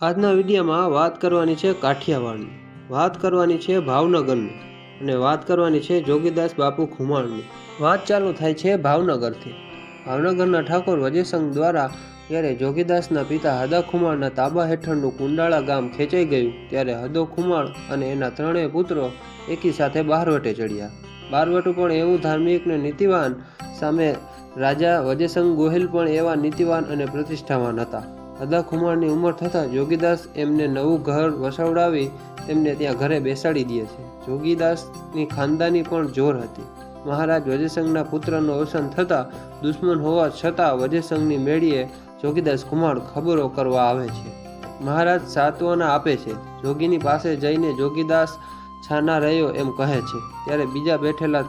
આજના વિડીયોમાં વાત કરવાની છે કાઠિયાવાડની. વાત કરવાની છે ભાવનગરની અને વાત કરવાની છે જોગીદાસ બાપુ ખુમાણની. વાત ચાલુ થાય છે ભાવનગરથી. ભાવનગરના ઠાકોર વજયસંઘ દ્વારા જ્યારે જોગીદાસના પિતા હદા ખુમાણના તાબા હેઠળનું કુંડાળા ગામ ખેંચાઈ ગયું, ત્યારે હદો ખુમાણ અને એના ત્રણેય પુત્રો એકી સાથે બહારવટે ચડ્યા. બારવટું પણ એવું ધાર્મિક ને નીતિવાન સામે રાજા વજયસંઘ ગોહિલ પણ એવા નીતિવાન અને પ્રતિષ્ઠાવાન હતા. હદા ખુમાણની ઉંમર થતાં જોગીદાસ એમને નવું ઘર વસાવડાવી તેમને ત્યાં ઘરે બેસાડી દે છે. જોગીદાસની ખાનદાની પણ જોર હતી. મહારાજ વજયસંઘના પુત્રનું અવસાન થતાં દુશ્મન હોવા છતાં વજયસંઘની મેળીએ જોગીદાસ કુમાર ખબરો કરવા આવે છે. મહારાજ સાત્વના આપે છે. જોગીની પાસે જઈને જોગીદાસ છાના રહ્યો એમ કહે છે. ત્યારે બીજા બેઠેલા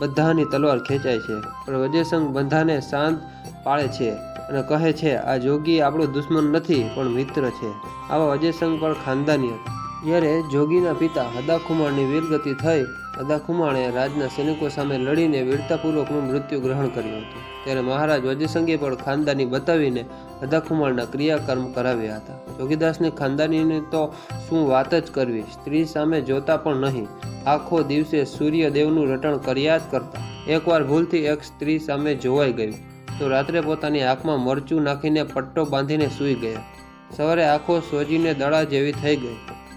બધાની તલવાર ખેંચાય છે. પણ વજયસંઘ બંધાને શાંત પાળે છે. અને કહે છે, આ જોગી આપણો દુશ્મન નથી, પણ મિત્ર છે. આવા અજયસંગ પણ ખાનદાની હતા. જ્યારે જોગીના પિતા હદાખુમાણની વીરગતિ થઈ હદાખુમાણે રાજના સૈનિકો સામે લડીને વીરતાપૂર્વકનું મૃત્યુ ગ્રહણ કર્યું હતું. ત્યારે મહારાજ વજયસંઘે પણ ખાનદાની બતાવીને હદાખુમાણના ક્રિયાકર્મ કરાવ્યા હતા. જોગીદાસની ખાનદાનીની તો શું વાત જ કરવી? સ્ત્રી સામે જોતા પણ નહીં. આખો દિવસે સૂર્યદેવનું રટણ કર્યા જ કરતા. એકવાર ભૂલથી એક સ્ત્રી સામે જોવાઈ ગયું. તો રાત્રે પોતાની આંખમાં મરચું નાખીને પટ્ટો બાંધીને સૂઈ ગયા. સવારે આંખો સોજીને દડા જેવી થઈ ગઈ.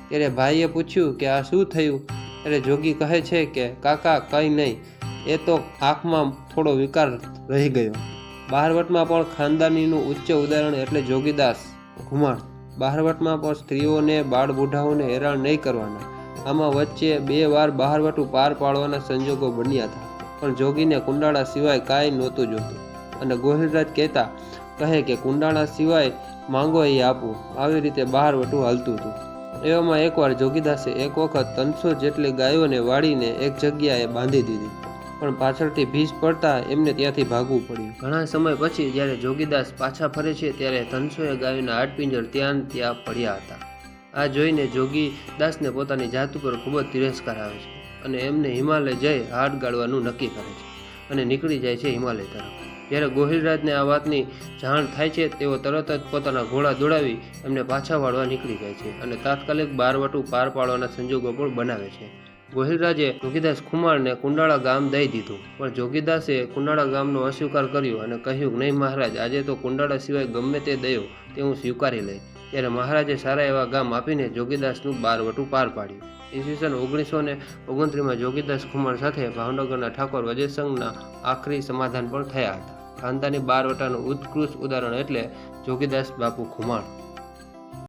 ત્યારે ભાઈએ પૂછ્યું કે આ શું થયું? ત્યારે જોગી કહે છે કે, કાકા, કંઈ નહીં. એ તો આંખમાં થોડો વિકાર રહી ગયો. બહારવટમાં પણ ખાનદાનીનું ઉચ્ચ ઉદાહરણ એટલે જોગીદાસ ઘુમાણ. બહારવટમાં પણ સ્ત્રીઓને બાળ બુઢાઓને હેરાન નહીં કરવાના. આમાં વચ્ચે બે વાર બહારવટું પાર પાડવાના સંજોગો બન્યા હતા. પણ જોગીને કુંડાળા સિવાય કાંઈ નહોતું જોતું. અને ગોહિલરાજ કહેતા, કહે કે કુંડાળા સિવાય માંગો એ આપું. આવી રીતે બહારવટું હાલતું હતું. એવામાં એકવાર જોગીદાસે એક વખત ત્રણસો જેટલી ગાયોને વાળીને એક જગ્યાએ બાંધી દીધી. પણ પાછળથી ભીજ પડતા એમને ત્યાંથી ભાગવું પડ્યું. ઘણા સમય પછી જ્યારે જોગીદાસ પાછા ફરે છે, ત્યારે ત્રણસોએ ગાયોના હાડપિંજર ત્યાં ત્યાં પડ્યા હતા. આ જોઈને જોગીદાસને પોતાની જાત ઉપર ખૂબ જ તિરસ્કાર આવે છે અને એમને હિમાલય જઈ હાડ ગાળવાનું નક્કી કરે છે અને નીકળી જાય છે હિમાલય તરફ. જ્યારે ગોહિલરાજને આ વાતની જાણ થાય છે, તેઓ તરત જ પોતાના ઘોડા દોડાવી એમને પાછા વાળવા નીકળી જાય છે અને તાત્કાલિક બારવટું પાર પાડવાના સંજોગો પણ બનાવે છે. ગોહિલરાજે જોગીદાસ કુમારને કુંડાળા ગામ દઈ દીધું, પણ જોગીદાસે કુંડાળા ગામનો અસ્વીકાર કર્યો અને કહ્યું, નહીં મહારાજ, આજે તો કુંડાળા સિવાય ગમે તે દયો, તે હું સ્વીકારી લઈ ત્યારે મહારાજે સારા એવા ગામ આપીને જોગીદાસનું બારવટું પાર પાડ્યું. ઈસવીસન ઓગણીસો ને ઓગણત્રીસમાં જોગીદાસ કુમાર સાથે ભાવનગરના ઠાકોર વજયસંઘના આખરી સમાધાન પણ થયા હતા. ખાનદાની બારવટાનું ઉત્કૃષ્ટ ઉદાહરણ એટલે જોગીદાસ બાપુ ખુમાણ.